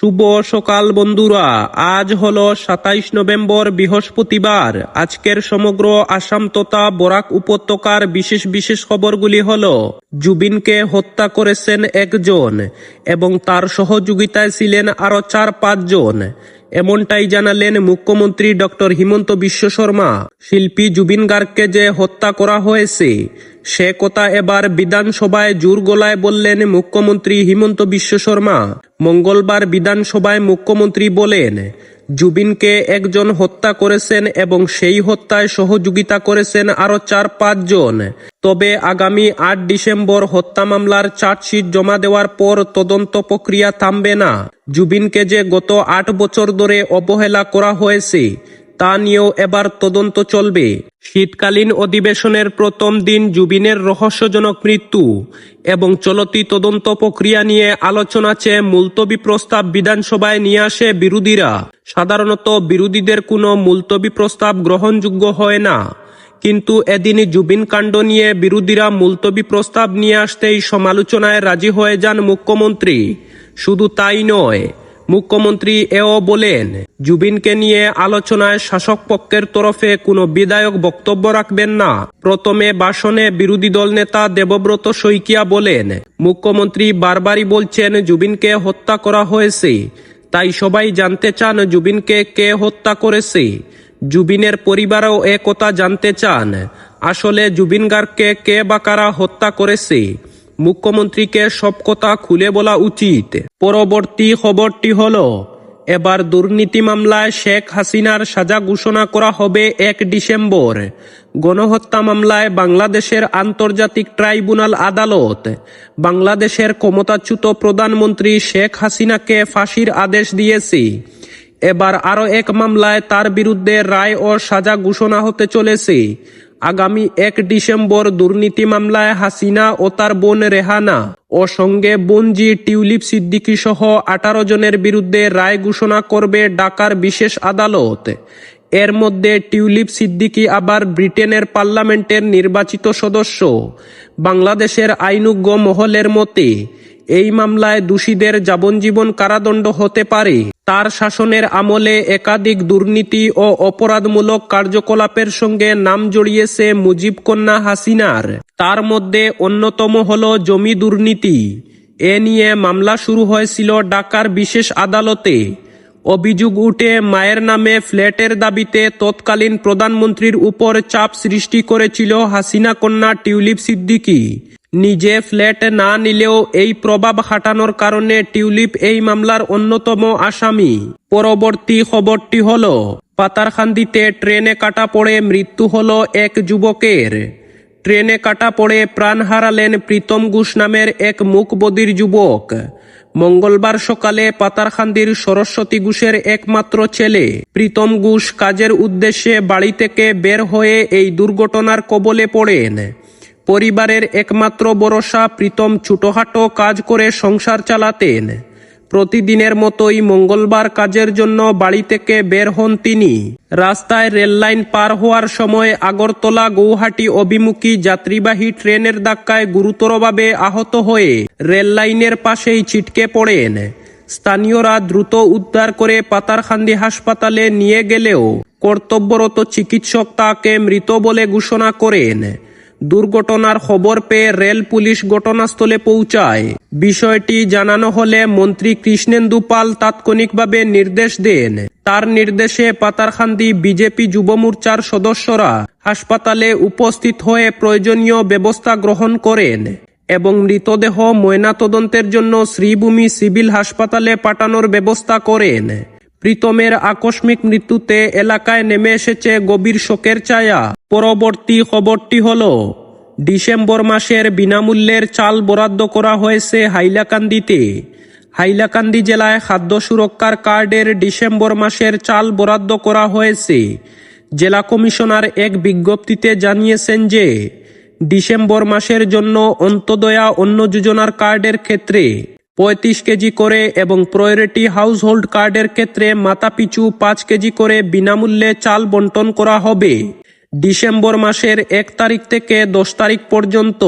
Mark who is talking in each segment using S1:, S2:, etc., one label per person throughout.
S1: শুভ সকাল বন্ধুরা। আজ হল সাতাইশ নভেম্বর বৃহস্পতিবার। আজকের সমগ্র আসাম তথা বরাক উপত্যকার বিশেষ বিশেষ খবরগুলি হল, জুবিনকে হত্যা করেছেন একজন এবং তার সহযোগিতায় ছিলেন আরও চার পাঁচজন এমনটাই জানালেন মুখ্যমন্ত্রী ডক্টর হিমন্ত বিশ্ব শর্মা। শিল্পী জুবিন গার্গকে যে হত্যা করা হয়েছে সে কথা এবার বিধানসভায় জোর গলায় বললেন মুখ্যমন্ত্রী হিমন্ত বিশ্ব শর্মা। মঙ্গলবার বিধানসভায় মুখ্যমন্ত্রী বলেন, জুবিনকে একজন হত্যা করেছেন এবং সেই হত্যায় সহযোগিতা করেছেন আরও চার পাঁচজন তবে আগামী আট ডিসেম্বর হত্যা মামলার চার্জশিট জমা দেওয়ার পর তদন্ত প্রক্রিয়া থামবে না। জুবিনকে যে গত আট বছর ধরে অবহেলা করা হয়েছে তা নিয়েও এবার তদন্ত চলবে। শীতকালীন অধিবেশনের প্রথম দিন জুবিনের রহস্যজনক মৃত্যু এবং চলতি তদন্ত প্রক্রিয়া নিয়ে আলোচনা চেয়ে মুলতবি প্রস্তাব বিধানসভায় নিয়ে আসে বিরোধীরা। সাধারণত বিরোধীদের কোনো মুলতবি প্রস্তাব গ্রহণযোগ্য হয় না। কিন্তু এদিনই জুবিন কাণ্ড নিয়ে বিরোধীরা মুলতবি প্রস্তাব নিয়ে আসতেই সমালোচনায় রাজি হয়ে যান মুখ্যমন্ত্রী। শুধু তাই নয় মুখ্যমন্ত্রী এও বলেন, জুবিনকে নিয়ে আলোচনায় শাসক পক্ষের তরফে কোনো বিধায়ক বক্তব্য রাখবেন না। প্রথমে ভাষণে বিরোধী দল নেতা দেবব্রত শইকিয়া বলেন, মুখ্যমন্ত্রী বারবারই বলছেন জুবিনকে হত্যা করা হয়েছে। তাই সবাই জানতে চান জুবিনকে কে হত্যা করেছে। জুবিনের পরিবারও এ কথা জানতে চান। আসলে জুবিন গার্গকে কে বা কারা হত্যা করেছে? মুখ্যমন্ত্রীকে সব কথা খুলে বলা উচিত। পরবর্তী খবরটি হল, এবার দুর্নীতি মামলায় শেখ হাসিনার সাজা ঘোষণা করা হবে এক ডিসেম্বর। গণহত্যা মামলায় বাংলাদেশের আন্তর্জাতিক ট্রাইব্যুনাল আদালত, বাংলাদেশের ক্ষমতাচ্যুত প্রধানমন্ত্রী শেখ হাসিনাকে ফাঁসির আদেশ দিয়েছে। এবার আরও এক মামলায় তার বিরুদ্ধে রায় ও সাজা ঘোষণা হতে চলেছে। আগামী এক ডিসেম্বর দুর্নীতি মামলায় হাসিনা ও তার বোন রেহানা ও সঙ্গে বোনজি টিউলিপ সিদ্দিকী সহ আঠারো জনের বিরুদ্ধে রায় ঘোষণা করবে ঢাকার বিশেষ আদালত। এর মধ্যে টিউলিপ সিদ্দিকী আবার ব্রিটেনের পার্লামেন্টের নির্বাচিত সদস্য। বাংলাদেশের আইনুজ্ঞ মহলের মতে, এই মামলায় দোষীদের যাবজ্জীবন কারাদণ্ড হতে পারে। তার শাসনের আমলে একাধিক দুর্নীতি ও অপরাধমূলক কার্যকলাপের সঙ্গে নাম জড়িয়েছে মুজিব কন্যা হাসিনার। তার মধ্যে অন্যতম হল জমি দুর্নীতি। এ নিয়ে মামলা শুরু হয়েছিল ঢাকার বিশেষ আদালতে। অভিযোগ উঠে মায়ের নামে ফ্ল্যাটের দাবিতে তৎকালীন প্রধানমন্ত্রীর উপর চাপ সৃষ্টি করেছিল হাসিনা কন্যা টিউলিপ সিদ্দিকী। নিজে ফ্ল্যাট না নিলেও এই প্রভাব হাঁটানোর কারণে টিউলিপ এই মামলার অন্যতম আসামি। পরবর্তী খবরটি হল, পাতারখান্দিতে ট্রেনে কাটা পড়ে মৃত্যু হল এক যুবকের। ট্রেনে কাটা পড়ে প্রাণ হারালেন প্রীতম ঘোষ নামের এক মুখবদির যুবক। মঙ্গলবার সকালে পাতারখান্দির সরস্বতী ঘোষের একমাত্র ছেলে। প্রীতম ঘোষ কাজের উদ্দেশ্যে বাড়ি থেকে বের হয়ে এই দুর্ঘটনার কবলে পড়েন। পরিবারের একমাত্র ভরসা প্রীতম ছোটখাটো কাজ করে সংসার চালাতেন। প্রতিদিনের মতোই মঙ্গলবার কাজের জন্য বাড়ি থেকে বের হন তিনি। রাস্তায় রেললাইন পার হওয়ার সময় আগরতলা গৌহাটি অভিমুখী যাত্রীবাহী ট্রেনের ধাক্কায় গুরুতরভাবে আহত হয়ে রেললাইনের পাশেই ছিটকে পড়েন। স্থানীয়রা দ্রুত উদ্ধার করে পাতারখান্দি হাসপাতালে নিয়ে গেলেও কর্তব্যরত চিকিৎসক তাকে মৃত বলে ঘোষণা করেন। দুর্ঘটনার খবর পেয়ে রেল পুলিশ ঘটনাস্থলে পৌঁছায়। বিষয়টি জানানো হলে মন্ত্রী কৃষ্ণেন্দু পাল তাৎক্ষণিকভাবে নির্দেশ দেন। তার নির্দেশে পাতারখান্দি বিজেপি যুব মোর্চার সদস্যরা হাসপাতালে উপস্থিত হয়ে প্রয়োজনীয় ব্যবস্থা গ্রহণ করেন এবং মৃতদেহ ময়নাতদন্তের জন্য শ্রীভূমি সিভিল হাসপাতালে পাঠানোর ব্যবস্থা করেন। প্রীতমের আকস্মিক মৃত্যুতে এলাকায় নেমে এসেছে গভীর শোকের ছায়া। পরবর্তী খবরটি হল, ডিসেম্বর মাসের বিনামূল্যের চাল বরাদ্দ করা হয়েছে হাইলাকান্দিতে। হাইলাকান্দি জেলায় খাদ্য সুরক্ষার কার্ডের ডিসেম্বর মাসের চাল বরাদ্দ করা হয়েছে। জেলা কমিশনার এক বিজ্ঞপ্তিতে জানিয়েছেন যে, ডিসেম্বর মাসের জন্য অন্তদয়া অন্য যোজনার কার্ডের ক্ষেত্রে পঁয়ত্রিশ কেজি করে এবং প্রায়োরিটি হাউস হোল্ড কার্ডের ক্ষেত্রে মাথাপিছু পাঁচ কেজি করে বিনামূল্যে চাল বন্টন করা হবে। ডিসেম্বর মাসের এক তারিখ থেকে দশ তারিখ পর্যন্ত।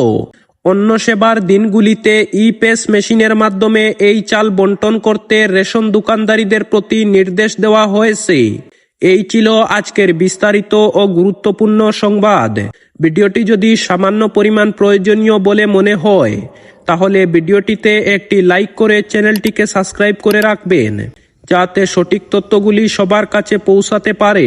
S1: অন্য সেবার দিনগুলিতে ই পেস মেশিনের মাধ্যমে এই চাল বন্টন করতে রেশন দোকানদারীদের প্রতি নির্দেশ দেওয়া হয়েছে। এই ছিল আজকের বিস্তারিত ও গুরুত্বপূর্ণ সংবাদ। ভিডিওটি যদি সামান্য পরিমাণ প্রয়োজনীয় বলে মনে হয়, তাহলে ভিডিওটিতে একটি লাইক করে চ্যানেলটিকে সাবস্ক্রাইব করে রাখবেন, যাতে সঠিক তথ্যগুলি সবার কাছে পৌঁছাতে পারে।